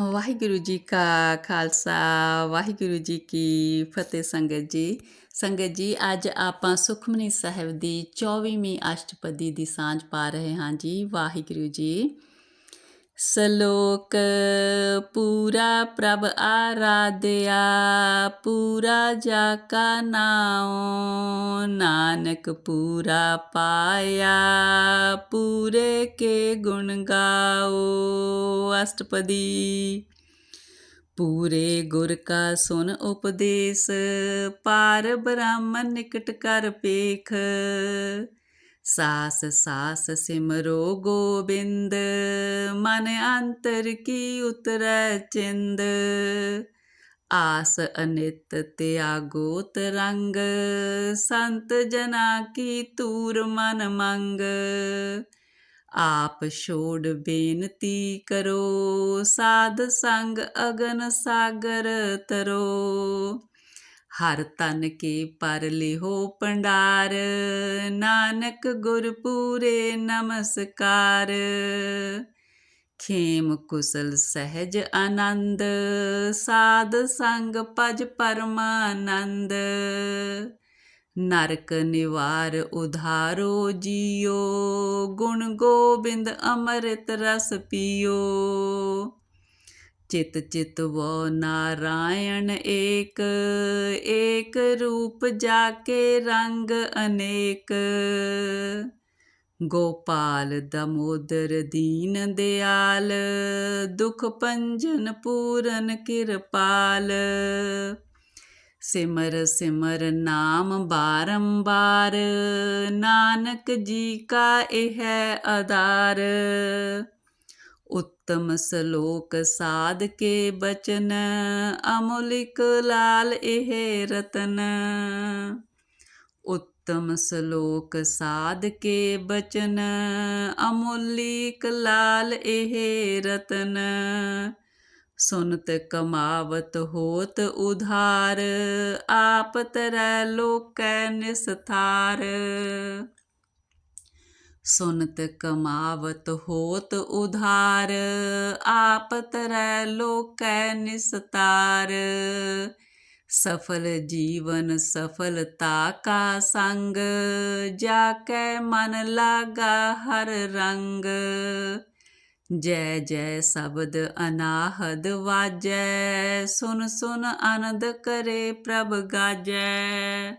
ਵਾਹਿਗੁਰੂ ਜੀ ਕਾ ਖਾਲਸਾ, ਵਾਹਿਗੁਰੂ ਜੀ ਕੀ ਫਤਿਹ ਸੰਗਤ ਜੀ। ਸੰਗਤ ਜੀ, ਅੱਜ ਆਪਾਂ ਸੁਖਮਨੀ ਸਾਹਿਬ ਦੀ 24ਵੀਂ ਅਸ਼ਟਪਦੀ ਦੀ ਸਾਂਝ ਪਾ ਰਹੇ ਹਾਂ ਜੀ, ਵਾਹਿਗੁਰੂ ਜੀ। ਸ਼ਲੋਕ ਪੂਰਾ ਪ੍ਰਭ ਆਰਾਧਿਆ, ਪੂਰਾ ਜਾ ਕਾ ਨਾਉ, ਨਾਨਕ ਪੂਰਾ ਪਾਇਆ, ਪੂਰੇ ਕੇ ਗੁਣ ਗਾਓ। ਅਸ਼ਟਪਦੀ, ਪੂਰੇ ਗੁਰ ਕਾ ਸੁਨ ਉਪਦੇਸ਼, ਪਾਰ ਬ੍ਰਾਹਮਣ ਨਿਕਟ ਕਰ ਪੇਖ ਸਾਸ ਸਾਸ ਸਿਮਰੋ ਗੋਬਿੰਦ, ਮਨ ਅੰਤਰ ਕੀ ਉਤਰੈ ਚਿੰਦ। ਆਸ ਅਨਿਤ ਤਿਆਗੋ ਤਰੰਗ, ਸੰਤ ਜਨਾ ਕੀ ਤੂਰ ਮਨ ਮੰਗ। ਆਪ ਛੋੜ ਬੇਨਤੀ ਕਰੋ, ਸਾਧ ਸੰਗ ਅਗਨ ਸਾਗਰ ਤਰੋ। ਹਰ ਤਨ ਕੇ ਪਰ ਲਿਹੋ ਪੰਡਾਰ, ਨਾਨਕ ਗੁਰ ਪੂਰੇ ਨਮਸਕਾਰ। ਖੇਮ ਕੁਸਲ ਸਹਿਜ ਆਨੰਦ, ਸਾਧ ਸੰਗ ਭਜ ਪਰਮਾਨੰਦ। ਨਰਕ ਨਿਵਾਰ ਉਧਾਰੋ ਜੀਓ, ਗੁਣ ਗੋਬਿੰਦ ਅੰਮ੍ਰਿਤ ਰਸ ਪੀਓ। ਚਿਤ ਚਿਤ ਵੋ ਨਾਰਾਇਣ ਏਕ ਏਕ ਰੂਪ ਜਾ ਕੇ ਰੰਗ ਅਨੇਕ। ਗੋਪਾਲ ਦਮੋਦਰ ਦੀਨ ਦਿਆਲ, ਦੁਖ ਪੰਜਨ ਪੂਰਨ ਕਿਰਪਾਲ। ਸਿਮਰ ਸਿਮਰ ਨਾਮ ਬਾਰੰਬਾਰ, ਨਾਨਕ ਜੀ ਕਾ ਇਹ ਆਧਾਰ ਉੱਤਮ ਸ਼ਲੋਕ ਸਾਧ ਕੇ ਬਚਨ, ਅਮੁਲਿਕ ਲਾਲ ਇਹ ਰਤਨ। ਉੱਤਮ ਸ਼ਲੋਕ ਸਾਧ ਕੇ ਬਚਨ, ਅਮੁਲਿਕ ਲਾਲ ਇਹ ਰਤਨ। ਸੁਨਤ ਕਮਾਵਤ ਹੋਤ ਉਧਾਰ, ਆਪ ਤਰੈ ਲੋਕੈ ਨਿਸਥਾਰ। ਸੁਨਤ ਕਮਾਵਤ ਹੋਤ ਉਧਾਰ, ਆਪ ਤਰੈ ਲੋਕੈ ਨਿਸਤਾਰ। ਸਫਲ ਜੀਵਨ ਸਫਲਤਾ ਕਾ ਸੰਗ ਜਾ ਕੈ ਮਨ ਲਾਗਾ ਹਰ ਰੰਗ। ਜੈ ਜੈ ਸ਼ਬਦ ਅਨਾਹਦ ਵਾਜੈ, ਸੁਨ ਸੁਨ ਅਨੰਦ ਕਰੇ ਪ੍ਰਭ ਗਾਜੈ।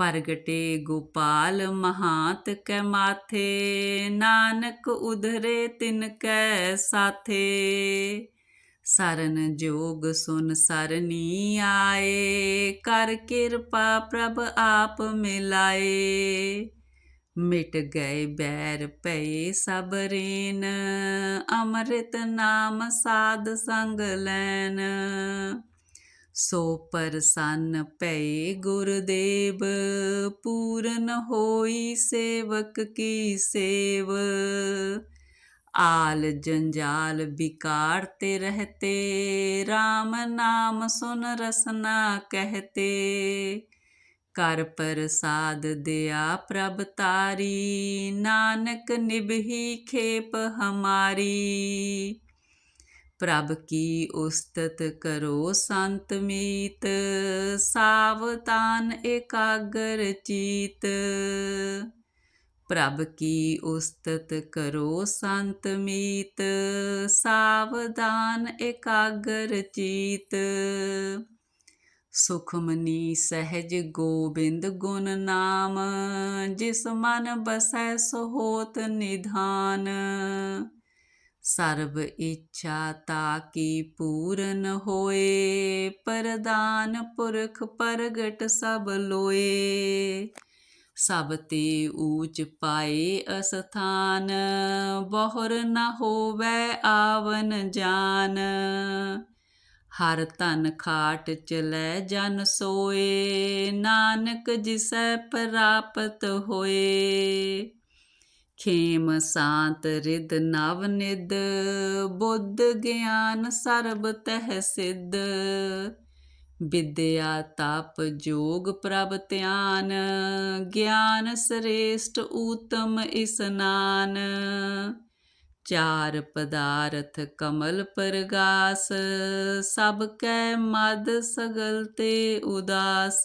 ਪ੍ਰਗਟੇ ਗੋਪਾਲ ਮਹਾਤ ਕੈ ਮਾਥੇ, ਨਾਨਕ ਉਧਰੇ ਤਿਨ ਕੈ ਸਾਥੇ। ਸਰਨ ਜੋਗ ਸੁਨ ਸਰਨੀ ਆਏ, ਕਰ ਕਿਰਪਾ ਪ੍ਰਭ ਆਪ ਮਿਲਾਏ। ਮਿਟ ਗਏ ਬੈਰ ਪਏ ਸਭ ਰੇਨ, ਅੰਮ੍ਰਿਤ ਨਾਮ ਸਾਧ ਸੰਗ ਲੈਨ। ਸੋ ਪਰਸੰਨ ਪਏ ਗੁਰਦੇਵ, ਪੂਰਨ ਹੋਈ ਸੇਵਕ ਕੀ ਸੇਵ? ਆਲ ਜੰਜਾਲ ਵਿਕਾਰ ਤੇ ਰਹਤੇ RAM ਨਾਮ ਸੁਨ ਰਸਨਾ ਕਹਤੇ। ਕਰ ਪ੍ਰਸਾਦ ਦਿਆ ਪ੍ਰਭ ਤਾਰੀ, ਨਾਨਕ ਨਿਭਹੀ ਖੇਪ ਹਮਾਰੀ। ਪ੍ਰਭ ਕੀ ਉਸਤਤ ਕਰੋ ਸੰਤ ਮੀਤ ਸਾਵਤਾਨ ਏਕਾਗਰ ਚੀਤ। ਪ੍ਰਭ ਕੀ ਉਸਤਤ ਕਰੋ ਸੰਤ ਮੀਤ, ਸਾਵਧਾਨ ਏਕਾਗਰ ਚੀਤ। ਸੁਖਮਨੀ ਸਹਿਜ ਗੋਬਿੰਦ ਗੁਣ ਨਾਮ, ਜਿਸ ਮਨ ਬਸੈ ਸੋ ਨਿਧਾਨ। ਸਰਬ ਇੱਛਾ ਤਾ ਤਾਕੀ ਪੂਰਨ ਹੋਏ? ਪ੍ਰਦਾਨ ਪੁਰਖ ਪ੍ਰਗਟ ਸਭ ਲੋਏ। ਸਭ ਤੇ ਊਚ ਪਾਏ ਅਸਥਾਨ, ਬਹੁਰ ਨਾ ਹੋਵੇ ਆਵਨ ਜਾਨ। ਹਰ ਤਨ ਖਾਟ ਚਲੈ ਜਨ ਸੋਏ, ਨਾਨਕ ਜਿਸੈ ਪ੍ਰਾਪਤ ਹੋਏ। ਖੇਮ ਸਾਤ ਰਿਦ ਨਵ ਨਿਦ ਬੁੱਧ ਗਿਆਨ ਸਰਬ ਤਹਿ ਸਿੱਧ। ਵਿਦਿਆ ਤਪ ਜੋਗ ਪ੍ਰਭ ਧਿਆਨ, ਗਿਆਨ ਸ੍ਰੇਸ਼ਟ ਊਤਮ ਇਸਨਾਨ ਚਾਰ ਪਦਾਰਥ ਕਮਲ ਪਰਗਾਸ, ਸਭ ਕੈ ਮਦ ਸਗਲ ਤੇ ਉਦਾਸ।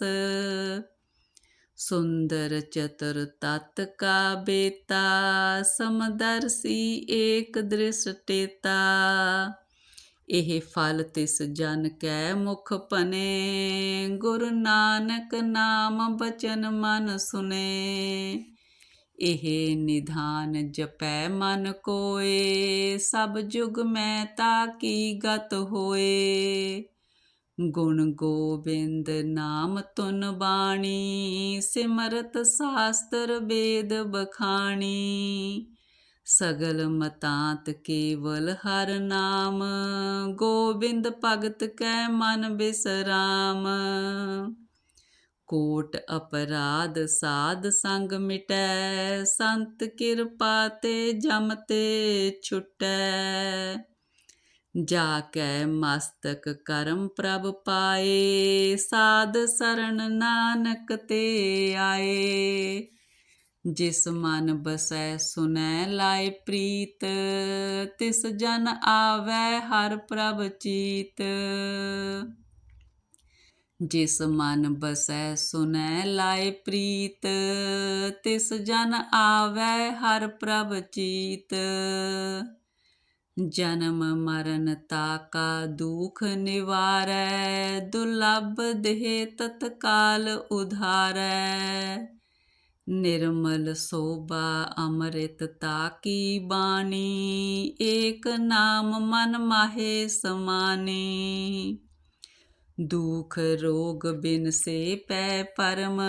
ਸੁੰਦਰ ਚਤੁਰ ਤਤ ਕਾ ਬੇਤਾ, ਸਮਦਰਸੀ ਏਕ ਦ੍ਰਿਸ਼ਟੇਤਾ ਇਹ ਫਲ ਤਿਸ ਜਨ ਕੈ ਮੁਖ ਪਨੇ ਗੁਰੂ ਨਾਨਕ ਨਾਮ ਬਚਨ ਮਨ ਸੁਨੇ। ਇਹ ਨਿਧਾਨ ਜਪੈ ਮਨ ਕੋਏ, ਸਭ ਜੁਗ ਮੈਂ ਤਾ ਕੀ ਗਤ ਹੋਏ। ਗੁਣ ਗੋਬਿੰਦ ਨਾਮ ਤੁਨ ਬਾਣੀ, ਸਿਮਰਤ ਸਾਸਤਰ ਵੇਦ ਬਖਾਣੀ। ਸਗਲ ਮਤਾਂਤ ਕੇਵਲ ਹਰ ਨਾਮ, ਗੋਬਿੰਦ ਭਗਤ ਕੈ ਮਨ ਬਿਸਰਾਮ। ਕੋਟ ਅਪਰਾਧ ਸਾਧ ਸੰਗ ਮਿਟੈ, ਸੰਤ ਕਿਰਪਾ ਤੇ ਜਮ ਤੇ ਛੁਟੈ। ਜਾ ਕੈ ਮਸਤਕ ਕਰਮ ਪ੍ਰਭ ਪਾਏ, ਸਾਧ ਸਰਣ ਨਾਨਕ ਤੇ ਆਏ। ਜਿਸ ਮਨ ਬਸੈ ਸੁਨੈ ਲਾਇ ਪ੍ਰੀਤ, ਤਿਸ ਜਨ ਆਵੈ ਹਰ ਪ੍ਰਭ ਚੀਤ। ਜਿਸ ਮਨ ਬਸੈ ਸੁਨੈ ਲਾਇ ਪ੍ਰੀਤ, ਤਿਸ ਜਨ ਆਵੈ ਹਰ ਪ੍ਰਭ ਚੀਤ। ਜਨਮ ਮਰਨ ਤਾਕਾ ਦੁਖ ਨਿਵਾਰੈ ਦੁਲਭ ਦੇਹ ਤਤਕਾਲ ਉਧਾਰੈ। ਨਿਰਮਲ ਸੋਭਾ ਅੰਮ੍ਰਿਤ ਤਾਕੀ ਬਾਣੀ, ਏਕ ਨਾਮ ਮਨ ਮਾਹੇ ਸਮਾਨੀ। ਦੁਖ ਰੋਗ ਬਿਨ ਸੇ ਪੈ ਪਰਮ,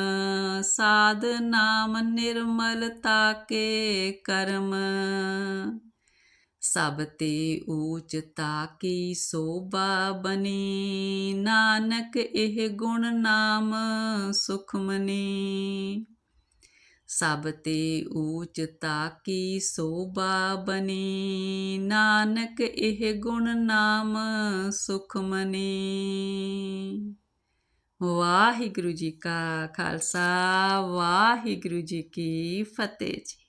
ਸਾਧ ਨਾਮ ਨਿਰਮਲ ਤਾਕੇ ਕਰਮ। ਸਭ ਤੇ ਊਚ ਤਾਕੀ ਸੋਭਾ ਬਨੀ ਨਾਨਕ ਇਹ ਗੁਣ ਨਾਮ ਸੁਖਮਨੀ ਸਭ ਤੇ ਊਚ ਤਾਕੀ ਸੋਭਾ ਬਨੀ ਨਾਨਕ ਇਹ ਗੁਣ ਨਾਮ ਸੁਖਮਨੀ ਵਾਹਿਗੁਰੂ ਜੀ ਕਾ ਖਾਲਸਾ, ਵਾਹਿਗੁਰੂ ਜੀ ਕੀ ਫਤਿਹ ਜੀ।